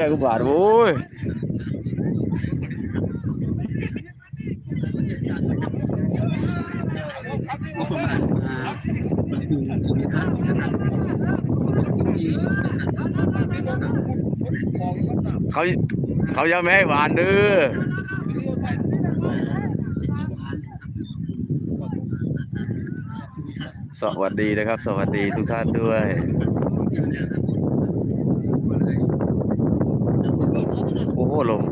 แค่กูบาทโว้ยเขาเขายังไม่ให้หวานเด้อสวัสดีนะครับ สวัสดีทุกท่านด้วย โอ้โห ลม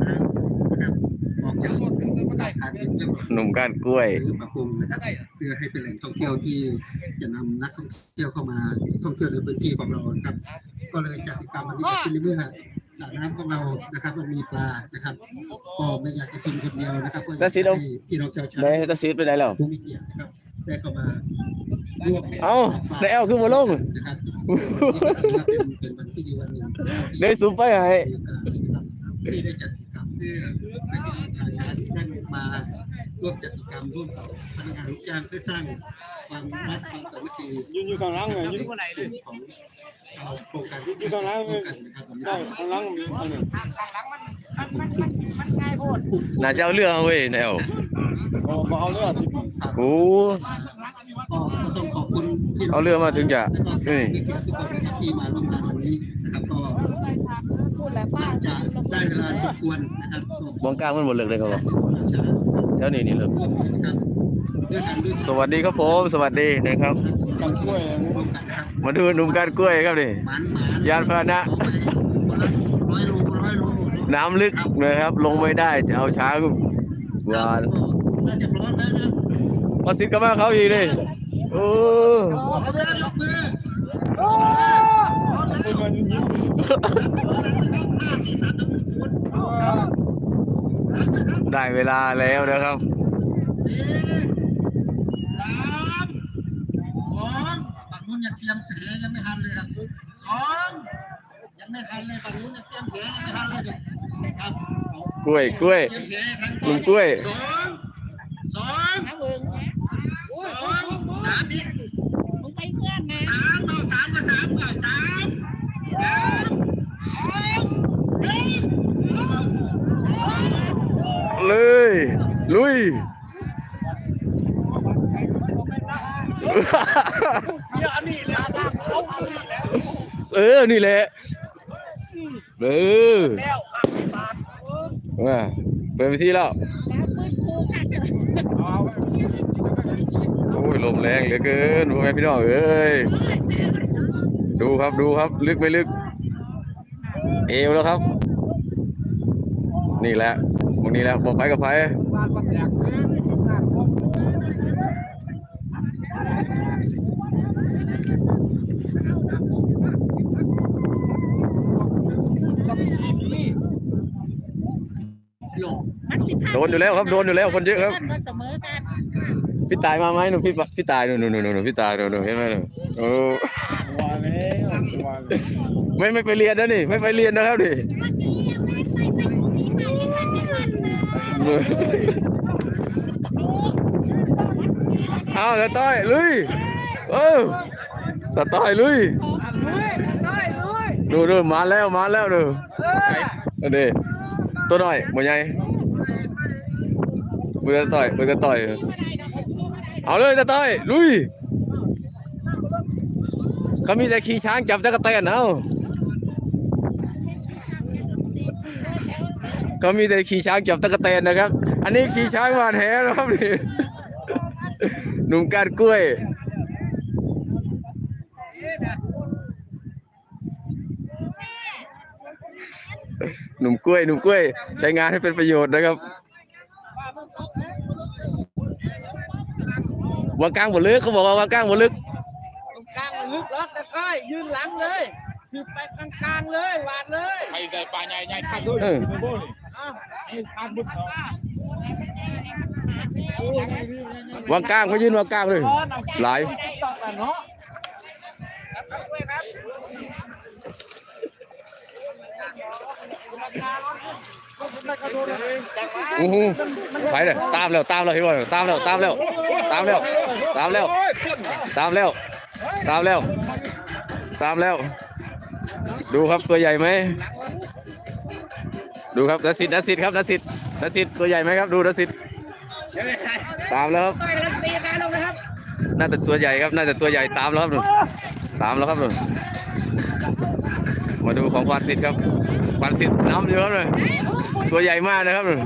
ออกจากสายการบินเรียบร้อยหนุ่มก้านกล้วยหรือปรับปรุงนะครับเพื่อให้เป็นแหล่งท่องเที่ยวที่จะนำนักท่องเที่ยวเข้ามาท่องเที่ยวในพื้นที่ของเรานะครับ ก็เลยจัดกิจกรรมวันนี้ขึ้นในเมื่อสระน้ำของเรานะครับมันมีปลานะครับก็ไม่อยากจะกินคนเดียวนะครับก็อยากจะให้พี่น้องชาวชาได้ติตาซีดไปไหนแล้วผู้มีเกียรตินะครับได้เข้ามาร่วมเอ้าได้แอลขึ้นมาลงนะครับนี่ก็ถือว่าเป็นเป็นวันที่ดีวันหนึ่งที่ได้ซุปไปให้ ที่ได้จัดกิจกรรมเพื่อให้พี่น้องชาวชาติได้มาร่วมจัดกิจกรรมร่วมกับพนักงานลูกจ้างเพื่อสร้างความรักความสามัคคียืนอยู่ข้างหล่างเลยยืนของเราโครงการยืนข้างหล่างเลยกันนะครับวันนี้ได้ข้างหล่างมีอันหนึ่งน่าจะเอาเรื่องเอาเว้ยแอลพอพอเอาเลือดสิโอ้ ก็ต้องขอบคุณที่เอาเรือมาถึงจะแล้วก็นี่ทุกคนนะครับที่มาร่วมงานวันนี้นะครับก็น่าจะได้เวลาสมควรนะครับบองกลางมันหมดเลยเลยครับชาแล้วนี่นี่เลยร่วมกิจกรรมด้วยกันด้วยสวัสดีครับผมสวัสดีนะครับกันกล้วยร่วมกันนะครับมาดูหนุ่มก้านกล้วยครับนี่หมานหมานยานพาหนะร้อยโลร้อยโลน้ำลึกนะครับ ลงไม่ได้จะเอาช้างวานน่าจะร้อนแล้วนะเอาสิทธิ์กับมาเขาอีกเลยโอ้ขอ เวลายกมือเป็นมันยิ้มห้าสี่สามต้องศูนย์ได้เวลาแล้วนะครับสี่สามสองฝั่งนู้นยังเตรียมเสียยังไม่ทันเลยครับสองยังไม่ทันเลยฝั่งนู้นยังเตรียมเสียยังไม่ทันเลยครับกล้วยกล้วยเตรียมเสียทันลุงกล้วยสองสองสอง สามอีกมึงไปเพื่อนนะสามต่อสามกับสามกับสามสามสองหนึ่งเลย ลุยเออ นี่แหละ เออเปิดไปที่แล้ว อคูกันโอ้ยลมแรงเหลือเกินพ่อแม่พี่น้องเอ้ยดูครับดูครับ ลึกไม่ลึก เอวแล้วครับ นี่แหละตรงนี้แหละบอกไปกับไปโดนอยู่แล้วครับ โดนอยู่แล้วคนเยอะครับมาเสมอกัน พี่ตายมาไหมหนูพี่ปะพี่ตายหนูหนูหนูหนูหนูพี่ตายหนูหนูเห็นไหมหนูโอ้วางแล้ววางแล้วไม่ไม่ไปเรียนนะนี่ไม่ไปเรียนนะครับนี่เอาตาต้อยลุยเออตาต้อยลุยดูดูมาแล้วมาแล้วดูเอาดิตัวหน่อยหมดยังมือตาต้อยมือตาต้อย เอาเลยตาต้อยลุยเขามีแต่ขี่ช้างจับตะกะแตนเอาเขามีแต่ขี่ช้างจับตะกะแตนนะครับ อันนี้ขี่ช้างหวานแหนะครับนี่หนุ่มกานกล้วยหนุ่มกล้วยหนุ่มกล้วย ใช้งานให้เป็นประโยชน์นะครับ วางกลางบนลึกเขาบอกว่าวางกลางบนลึกตรงกลางมันลึกแล้วแต่ก้อยยืนหลังเลยคือไปกลางกลางๆเลยหวาดเลยใครได้ปลาใหญ่ใหญ่ทันด้วยเออไม่บ่นอ้าวนี่ทันบุญเขาวางกลางเขายืนวางกลางเลย หลาย ตอกแต่เนาะโอ้โหไปเลยตามแล้วตามแล้วเห็นบ่ตามแล้วตามแล้วตามแล้วตามแล้วตามแล้วตามแล้วตามแล้ว ดูครับตัวใหญ่ไหมดูครับนัสิตนัสิตครับนัสิตนัสิตตัวใหญ่ไหมครับ ดูนัสิตตามแล้วครับน่าจะตัวใหญ่ครับน่าจะตัวใหญ่ตามแล้วครับหนูตามแล้วครับหนูมาดูของควานสิทธิ์ครับควานสิทธิ์น้ำเยอะเลย ตัวใหญ่มากนะครับหนู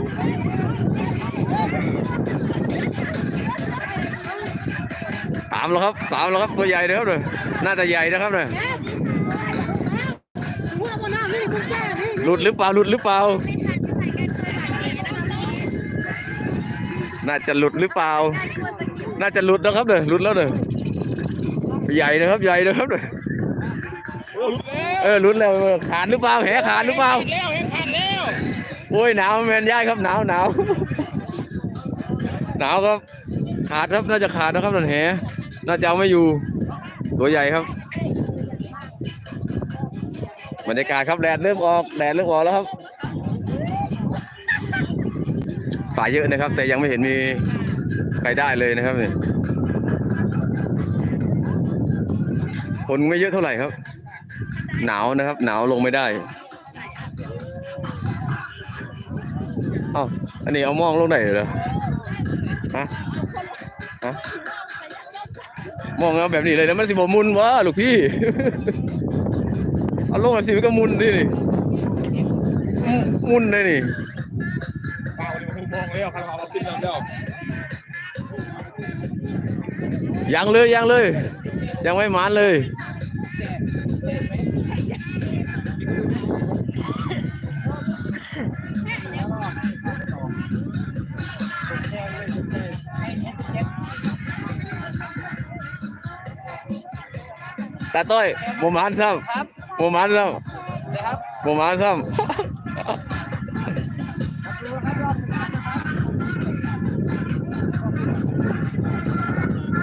ตามแล้วครับตามแล้วครับตัวใหญ่นะครับหนูน่าจะใหญ่นะครับหนูหลุดหรือเปล่าหลุดหรือเปล่า น่าจะหลุดหรือเปล่า น่าจะหลุดนะครับเนยหลุดแล้วเนยใหญ่นะครับใหญ่นะครับเนย เออหลุดแล้วขาดหรือเปล่าแหขาดหรือเปล่าแล้วเห็นผ่านแล้วโอ้ยหนาวแมนย่ายครับหนาวหนาวหนาวครับ ขาดครับน่าจะขาดนะครับนั่นแหน่าจะเอาไม่อยู่ ตัวใหญ่ครับบรรยากาศครับแดดเริ่มออกแดดเริ่มออกแล้วครับป่าเยอะนะครับ แต่ยังไม่เห็นมีใครได้เลยนะครับเนี่ยคนไม่เยอะเท่าไหร่ครับ หนาวนะครับ หนาวลงไม่ได้เอ้าอันนี้เอามองลงไหนเหรอฮะฮะมองเอาแบบนี้เลยแล้วมันสิบมุนวะลูกพี่เอาลงแบบสิมันก็มุนดิมุมุนเลยนี่เปล่าเลยมองแล้วคันเราเอาขึ้นแล้วยังเลยยังเลย ยังไม่หมานเลย ตาต้อยโมหมานซ้ครับำโมหมานซ้นะครับำโมหมานซ้ำ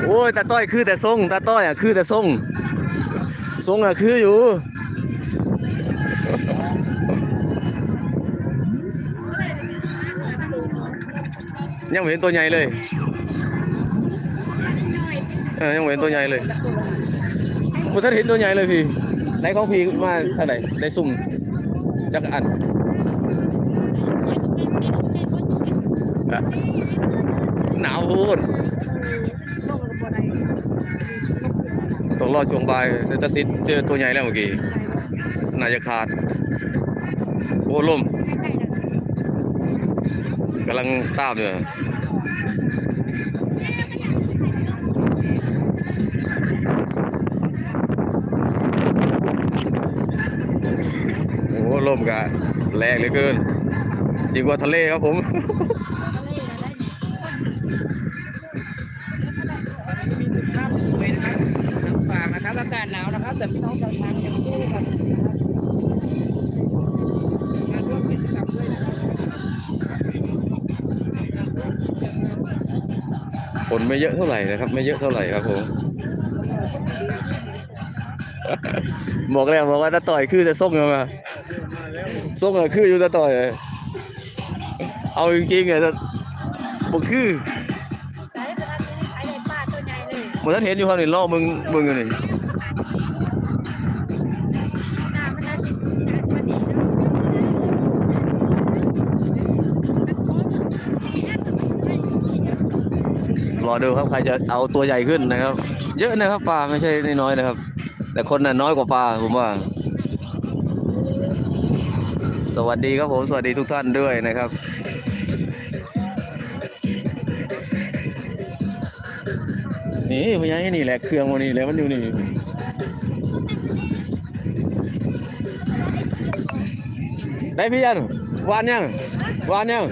โอ้ยตาต้อยคือแต่ทรงตาต้อยอะคือแต่ทรงทรงอะคืออยู่ยังไม่เห็นตัวใหญ่เลยเออยังไม่เห็นตัวใหญ่เลย ผมท่านเห็นตัวใหญ่เลยพี่ไหนของพี่มาเท่าไหร่ได้ซุ่มจักอันหนาวโพูดต้องรอช่วงบ่ายเดตาซิดเจอตัวใหญ่แล้วเมื่อกี้น่าจะขาด โอ้ลมกำลังตามอยู่ ลมกะแรงเหลือเกินยิ่งกว่าทะเลครับผมมีจุดภาพสวยนะครับฝากนะครับอากาศหนาวนะครับ แต่พี่น้องชาวทางยังสู้กันนะครับมาร่วมกิจกรรมด้วยนะครับคนไม่เยอะเท่าไหร่นะครับ ไม่เยอะเท่าไหร่ครับผมบอกแล้วบอกว่าตาต่อยคือจะส่งมา ส่งอะคืออยู่ตาต่อยเอาจริงๆอะจะบอกคือใช้เป็นอะไรใช้เลยป้าตัวใหญ่เลยมือนท่านเห็นอยู่ครับนี่ล่อมึงมึงอยู่นี่รอดูครับใครจะเอาตัวใหญ่ขึ้นนะครับ เยอะนะครับปลาไม่ใช่น้อยนะครับ แต่คนน่ะน้อยกว่าปลาผมว่า สวัสดีครับผมสวัสดีทุกท่านด้วยนะครับนี่พญานี่แหละเครื่องวันนี้แหละมันอยู่นี่ได้พี่ยันวานยังวานยัง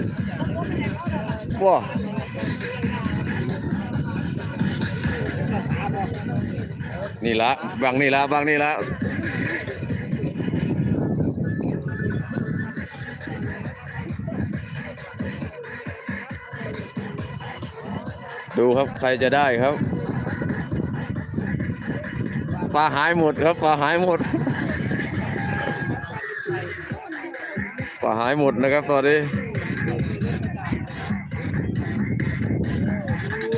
ว้านี่ละบางนี่ละบางนี่ละ ดูครับใครจะได้ครับ ปลาหายหมดครับปลาหายหมด ปลาหายหมดนะครับตอนนี้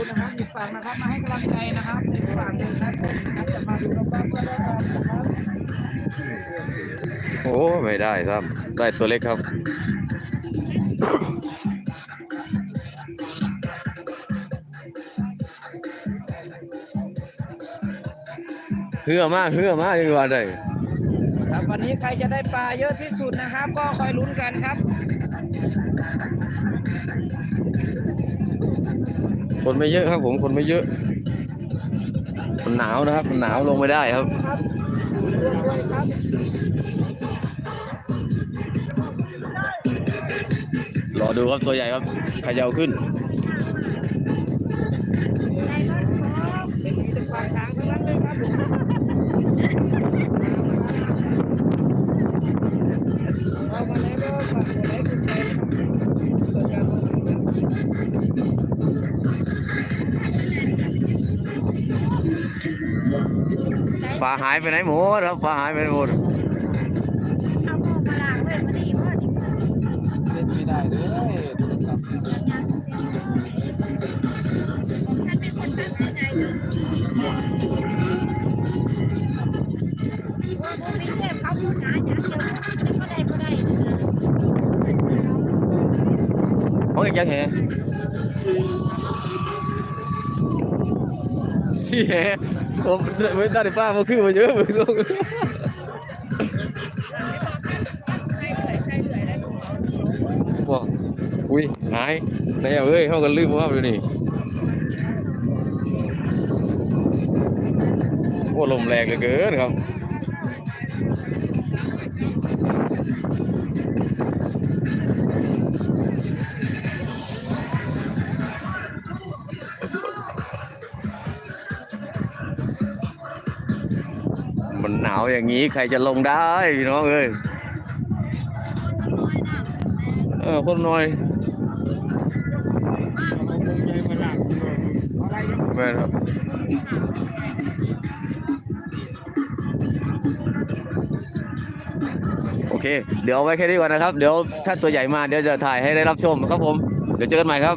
นะครับอีกฝั่งนะครับมาให้กำลังใจนะครับอีกฝั่งนึงนะผมจะมาดูรอบๆก็ได้ครับโอ้ไม่ได้ครับ ได้ตัวเล็กครับ เหือมากเหือมากยังว่าได้ครับวันนี้ใครจะได้ปลาเยอะที่สุดนะครับ ก็คอยลุ้นกันครับ คนไม่เยอะครับผมคนไม่เยอะมันหนาวนะครับมันหนาวลงไม่ได้ครับครับร่วมด้วยครับรอดูครับตัวใหญ่ครับใครจะเอาขึ้นเป็นมีแต่ปลาช้างทั้งนั้นเลยครับผมเอามาแล้วก็ฝากกดไลค์กดแชร์นะครับเกิดการลงทุน ปลาหายไปไหนหมดครับปลาหายไปไหนหมดเอาหม้อมาล้างเลยพอดีพอดีเล่นไม่ได้เลยโทรศัพท์ฉันเป็นคนตั้งใจเลยว่าผมมีแค่เขาพูดหาอย่างเดียวก็ได้ก็ได้เขาอีกยังแห สี่แหผมไม่ได้ป้ามาขึ้นมาเยอะมึงต้องใช่เลยใช่เลยได้ว้าอุ้ยหายไหนเอาเอ้ยเขากันลืมว่าอยู่นี่โอ้ลมแรงเหลือเกินครับาวอย่างนี้ใครจะลงได้พี่น้องเอ้ยเออคนน้อยแม่นครับโอเค เดี๋ยวเอาไว้แค่นี้ก่อนนะครับ เดี๋ยวถ้าตัวใหญ่มาเดี๋ยวจะถ่ายให้ได้รับชมครับผม เดี๋ยวเจอกันใหม่ครับ